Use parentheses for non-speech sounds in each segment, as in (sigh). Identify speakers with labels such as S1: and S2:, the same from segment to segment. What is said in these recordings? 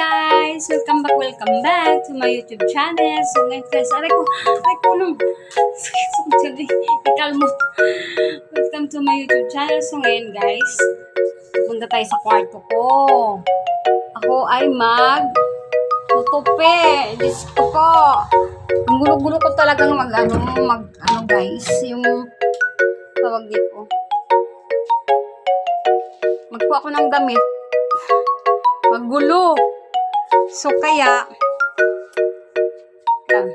S1: guys! Welcome back, welcome back to my YouTube channel. So ngayon guys, aray ko, aray ko nung sakit. Welcome to my YouTube channel. So ngayon guys, punta tayo sa kwarto ko. Ako ay mag tutupi. Diyos ko po. Ang gulo-gulo ko talagang mag ano, mag ano guys, yung tawag dito. Magkuha ako ng damit. Magulo. So, kaya, yan.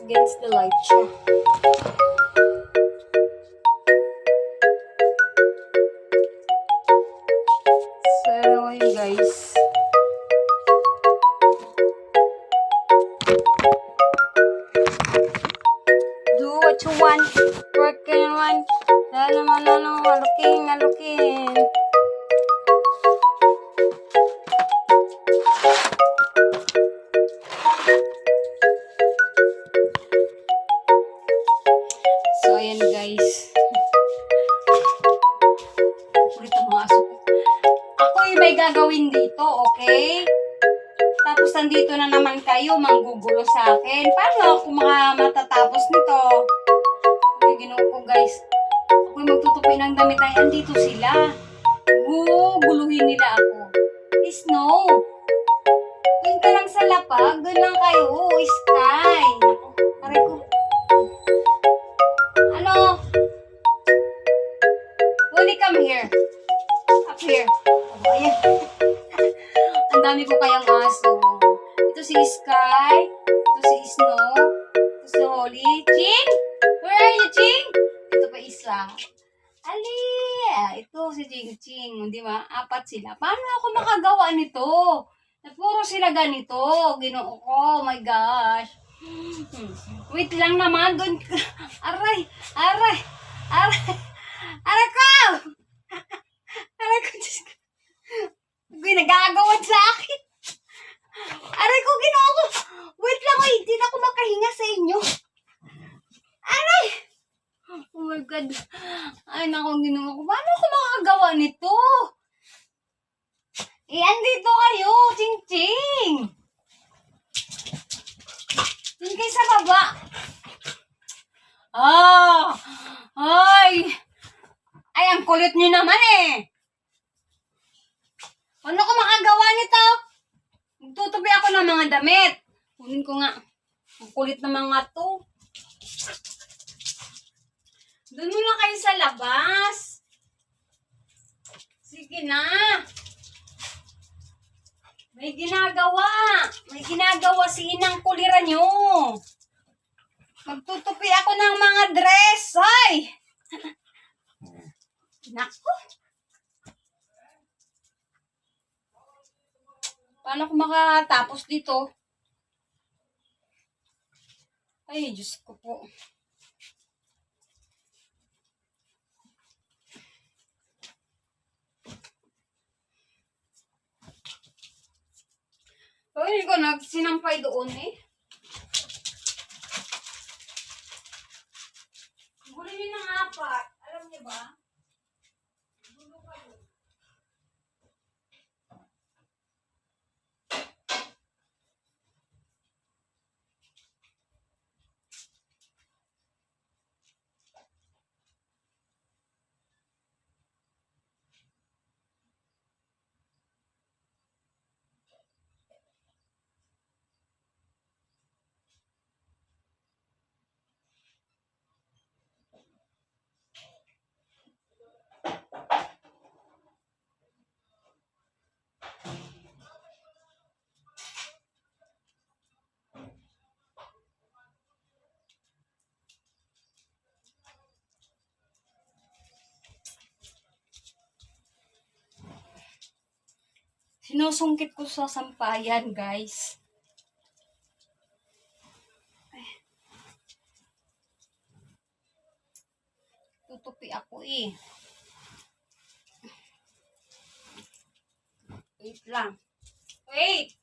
S1: Against the light siya. Gagawin dito, okay? Tapos nandito na naman kayo, manggugulo sa akin. Paano ako mga matatapos nito? Ay, ginoo ko guys. Ako yung magtutupi ng damit ay andito sila. Guguluhin nila ako. Is no. Doon ka lang sa lapag. Doon lang kayo. Sky. Aray ko. Ano? Willie, come here. Up here. Dami ko kayang aso. Ito si Sky. Ito si Snow. Ito si Holly. Ching! Where are you, Ching? Ito pa isa. Ali! Ito si Ching Ching. Di ba? Apat sila. Paano ako makagawa nito? Na puro sila ganito. Ginoo ko. Oh my gosh. (gasps) Wait lang naman. Doon. (laughs) Aray! Aray! Aray! (laughs) Aray ko! (laughs) Aray ko! Diyos ko. May nagagawan sa akin. Aray ko, ginoo ko. Wait lang, wait. Hindi na ako makahinga sa inyo. Aray! Oh my God. Ay, naku, ginoo ko. Paano ako makagawa nito? Eh, andito kayo, ching-ching. Doon kayo sa baba. Ah! Ay! Ay, ang kulit niyo naman eh. Ano ko makagawa nito? Magtutupi ako ng mga damit. Kunin ko nga. Ang kulit ng mga to. Doon muna kayo sa labas. Sige na. May ginagawa. May ginagawa si inang kuliran nyo. Magtutupi ako ng mga dress. Ay! (laughs) Naku. Paano ako makatapos dito? Ay, Diyos ko po. Hindi ko nagsinampay doon eh. Gulo niyo ng apat. Alam niyo ba? Sinusungkit ko sa sampayan, guys. Ay. Tutupi ako eh. Wait lang. Wait!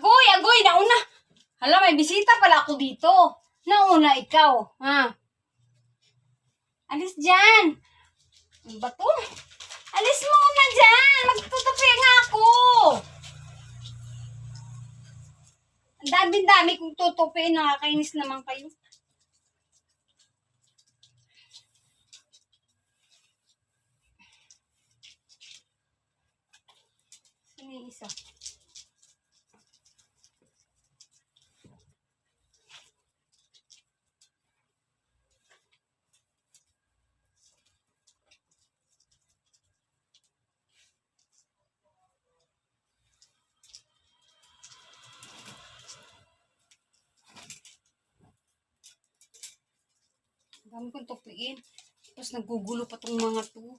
S1: Goy, nauna. Hala, may bisita pala ako dito. Nauna ikaw, ha? Alis dyan. Ano ba? Alis mo na dyan. Magtutupi nga ako. Ang dami-dami kong tutupi. Nakakainis naman kayo. Sino yung isa? Dami kong tupiin. Tapos nagugulo pa tong mga to.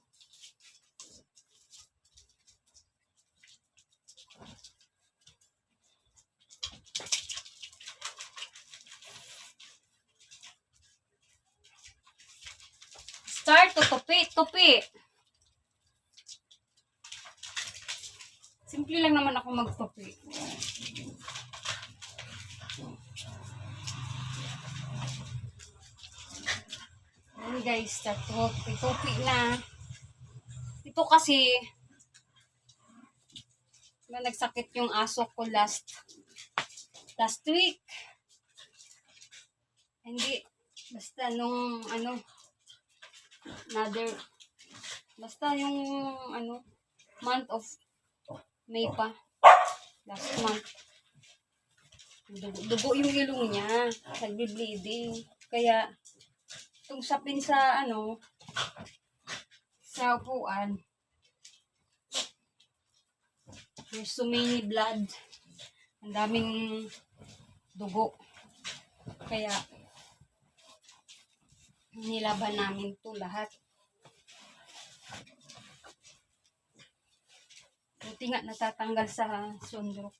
S1: Start to tupi, tupi. Simple lang naman ako magtupi. Ayan guys, tupi na. Ito kasi, na nagsakit yung aso ko last last week. Hindi, basta nung ano, another, basta yung ano, month of May pa. Last month. Dugo, dugo yung ilong niya. Nagbe-bleeding. Kaya, itong sapin sa ano, sa upuan, there's so many blood. Ang daming dugo. Kaya, nilaban namin to lahat. Buti nga natatanggal sa sunrox.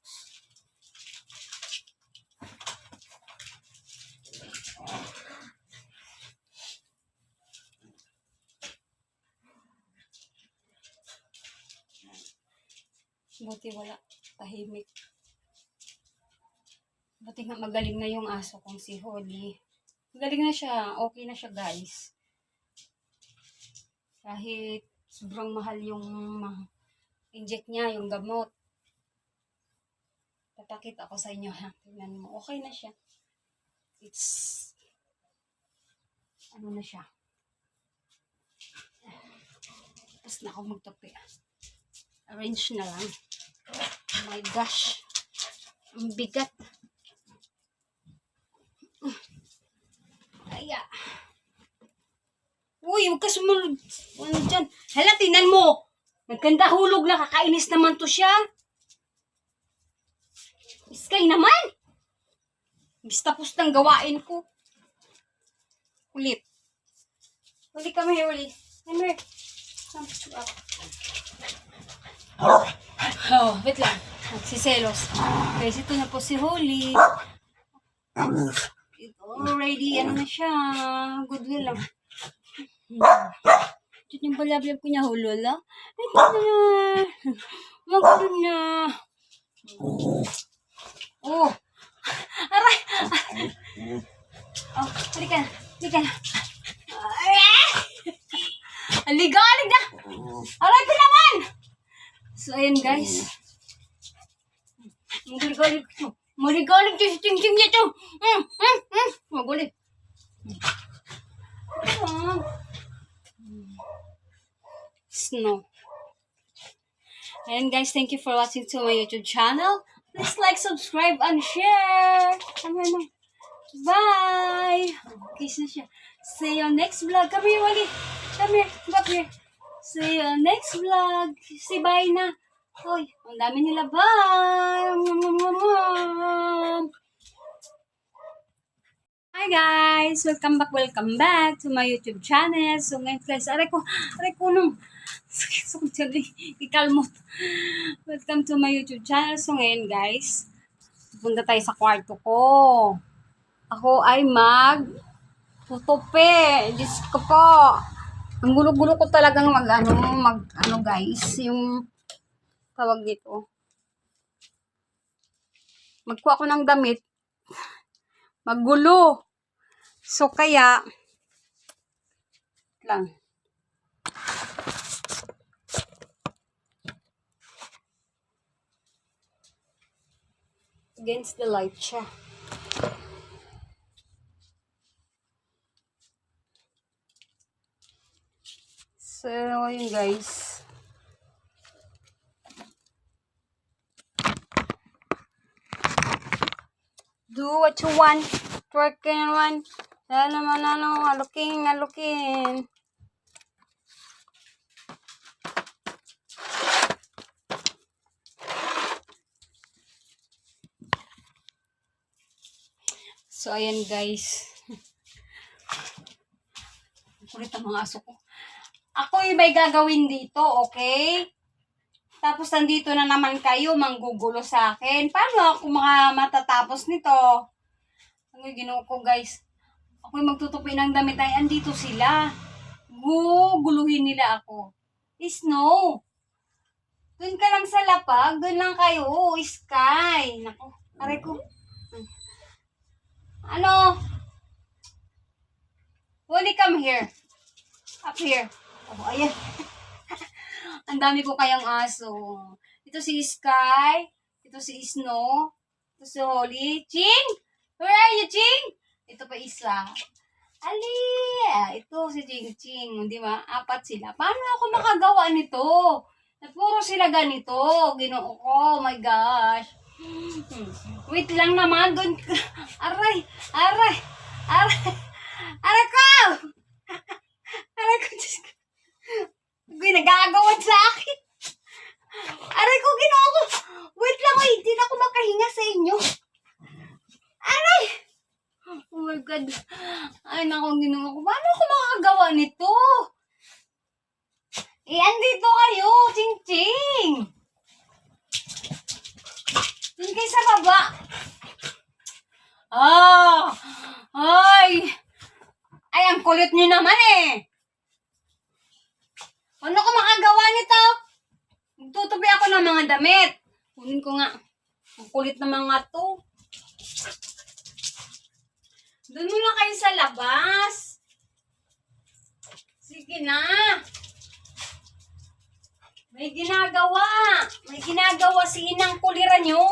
S1: Buti wala. Tahimik. Buti nga magaling na yung aso kong si Holly. Magaling na siya. Okay na siya guys. Kahit sobrang mahal yung inject niya, yung gamot. Papakita ko sa inyo ha. Tingnan mo. Okay na siya. It's ano na siya. Tapos na ako magtapi. Arrange na lang. Oh my gosh. Ang bigat. Kaya. Uy, huwag ka sumunod. Ano dyan? Hala, tinan mo. Nagkanda hulog na. Kakainis naman to siya. Iskay naman. Bis tapos ng gawain ko. Ulit. Uli kami here, uli. Come here. Come up. Oh, wait lang. Nagsiselos. Guys, ito na po si Holly. Ito already, ano na siya. Goodwill lang. Ito yung balablab ko niya, hulola. Ito na. Magano na. Oh. Aray. Oh, halika na. Halika na. Aray! Halika, halika. Aray ko naman. So, ayan guys. Magigalig to. To si Ting Ting nito. Mm, mm, mm. Magulit. Ah. Snow. Ayan guys, thank you for watching to my YouTube channel. Please like, subscribe, and share. Come na. Bye! Kiss na siya. See you next vlog. Come here, Wally. Come here. Back here. See you next vlog. Say bye na. Hoy, ang dami nila. Bye! Hi guys! Welcome back, welcome back to my YouTube channel. So ngayon guys, aray ko, aray ko nung eh. Ikalmot. Welcome to my YouTube channel. So ngayon guys, punta tayo sa kwarto ko. Ako ay mag tutupi. Diyos ko po. Ang gulo-gulo ko talagang mag ano, mag ano guys, yung tawag dito. magkuha ko ng damit, magulo. So, kaya, lang. Against the light siya. So, yun guys. Do what you want. Twerking one. Lalo man ano, aluking, aluking. So, ayan guys. (laughs) Kulit ang mga aso ko. Ako yung may gagawin dito, okay? Tapos nandito na naman kayo, manggugulo sa akin. Paano ako mga matatapos nito? Ano yung ginoo ko, guys? Ako yung magtutupi ng damit ay andito sila. Guguluhin nila ako. Snow. Doon ka lang sa lapag. Doon lang kayo. Sky. Nako. Aray ko. Ano? Wally, come here. Up here. Oh, ayan. (laughs) Ang dami ko kayang aso. Ito si Sky. Ito si Snow. Ito si Holly. Ching! Where are you, Ching? Ito pa isa. Ali! Ito si Ching Ching. Di ba? Apat sila. Paano ako makagawa nito? Na puro sila ganito. Ginoo ko. Oh my gosh. (gasps) Wait lang naman. Doon. (laughs) Aray! Aray! Aray! (laughs) Aray ko! Aray ko, Diyos ko. May nagagawan sa akin. Aray ko, ginoo ko. Wait lang, wait. Hindi na ako makahinga sa inyo. Aray! Oh my God. Ay, naku, ginoo ko. Paano ako makagawa nito? Eh, andito kayo. Ching-ching. Doon kayo sa baba. Ah! Ay! Ay, ang kulit niyo naman eh. Ano ko makagawa nito? Magtutupi ako ng mga damit. Kunin ko nga. Ang kulit ng mga to. Doon muna kayo sa labas. Sige na. May ginagawa. May ginagawa si inang kuliran nyo.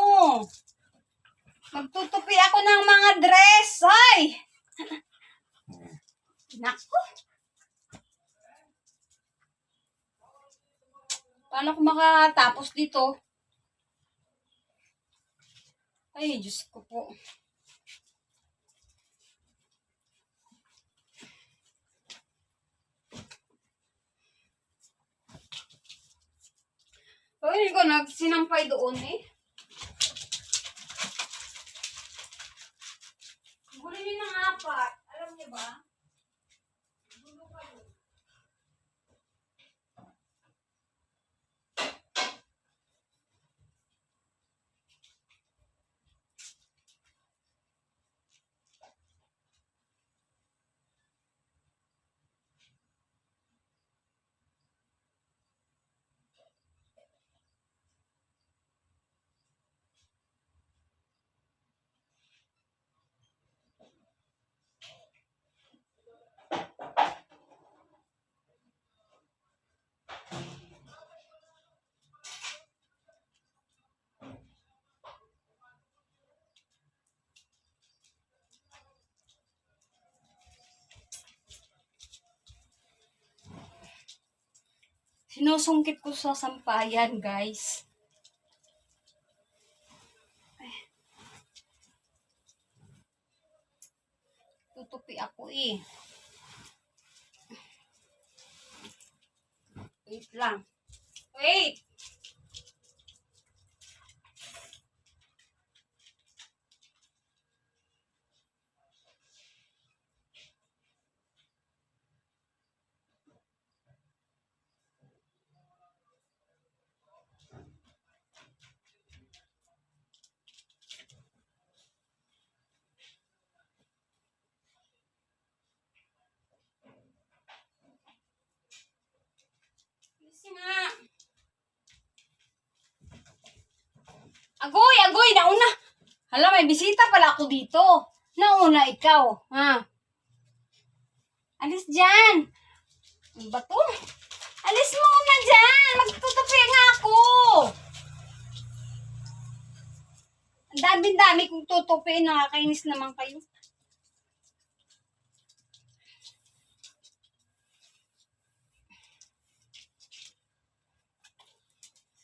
S1: Magtutupi ako ng mga dress. Ay! (laughs) Naku. Paano ko makatapos dito? Ay, Diyos ko po. Hindi ko nagsinampay doon eh. Gulin niyo ng apat. Alam niyo ba? Sinusungkit ko sa sampayan, guys. Ay. Tutupi ako eh. Wait lang. Wait! Kasi nga. Agoy! Agoy! Nauna! Hala, may bisita pala ako dito. Nauna ikaw, ha? Alis dyan. Ano ba? Alis mo na dyan. Magtutupi nga ako. Ang dami-dami kong tutupi. Nakakainis naman kayo.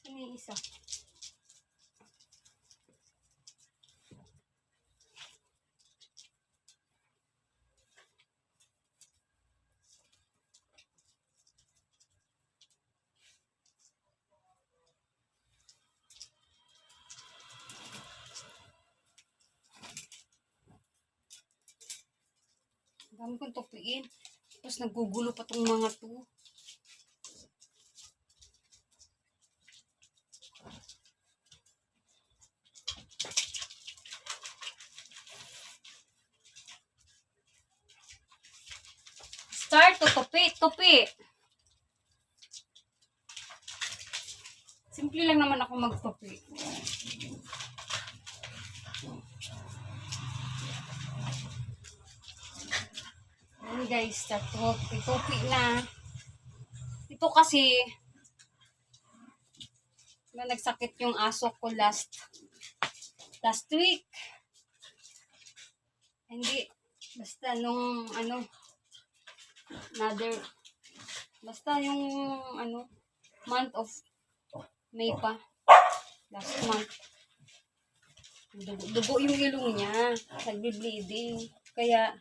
S1: Sino yung isa? Nagugulo pa tong mga to. Start to tupi, tupi. Simple lang naman ako magtupi. Ayan guys, start to tupi na. Ito kasi, na nagsakit yung aso ko last last week. Hindi, basta nung ano, another, basta yung ano, month of May pa. Last month. Dugo, dugo yung ilong niya. Nagbe-bleeding. Kaya,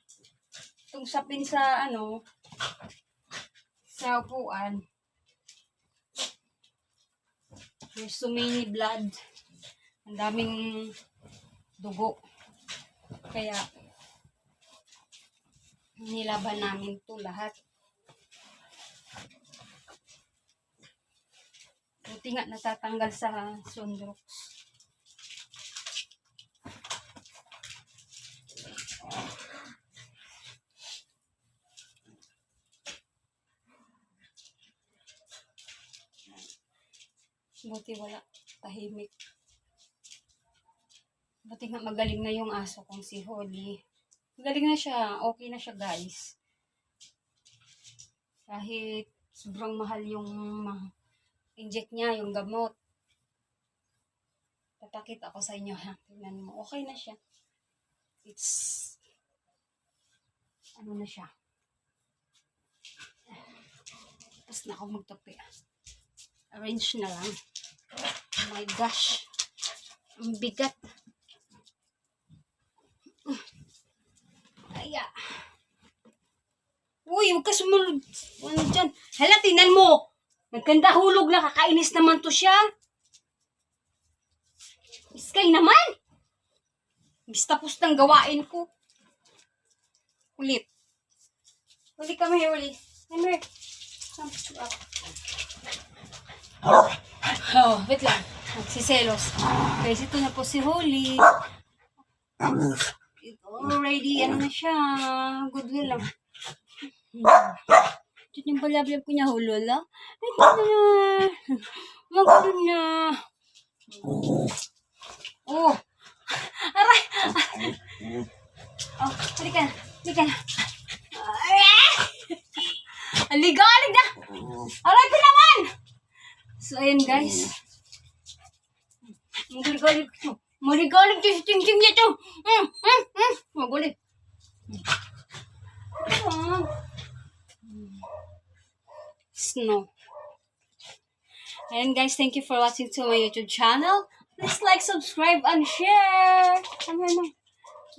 S1: itong sapin sa ano, sa upuan, there's so many blood. Ang daming dugo. Kaya, nilaban namin to lahat. Buti nga natatanggal sa sunrox. Buti wala. Tahimik. Buti nga magaling na yung aso kong si Holly. Magaling na siya. Okay na siya guys. Kahit sobrang mahal yung inject niya, yung gamot. Papakita ko sa inyo ha. Tingnan mo. Okay na siya. It's ano na siya. Tapos na ako magtapi. Arrange na lang. Oh my gosh. Ang bigat. Aya. Uy, huwag ka sumunod. Ano dyan? Hala, tinan mo. Nagkanda hulog na. Kakainis naman to siya. Iskay naman. Bis tapos ng gawain ko. Ulit. Uli kami here, uli. Come here. Come up. Oh, wait lang. Nagsiselos. Guys, ito na po si Holly. Ito already, ano na siya. Goodwill lang. Ito yung balablab ko niya, hulola. Ito na. Magano na. Oh. Aray. Oh, halika na. Halika na. Aray! Halika, halika. Aray ko naman. So, ayan guys. Magigalig to. Magigalig to si Ting Ting nito. Mm, mm, mm. Magulit. Ah. Snow. Ayan guys, thank you for watching to my YouTube channel. Please like, subscribe, and share. Come here na.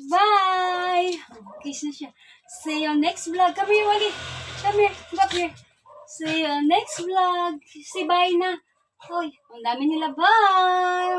S1: Bye! Kiss na siya. See you next vlog. Come here, Wally. Come here. Back here. See you next vlog. Say bye na. Hoy, ang dami nila. Bye!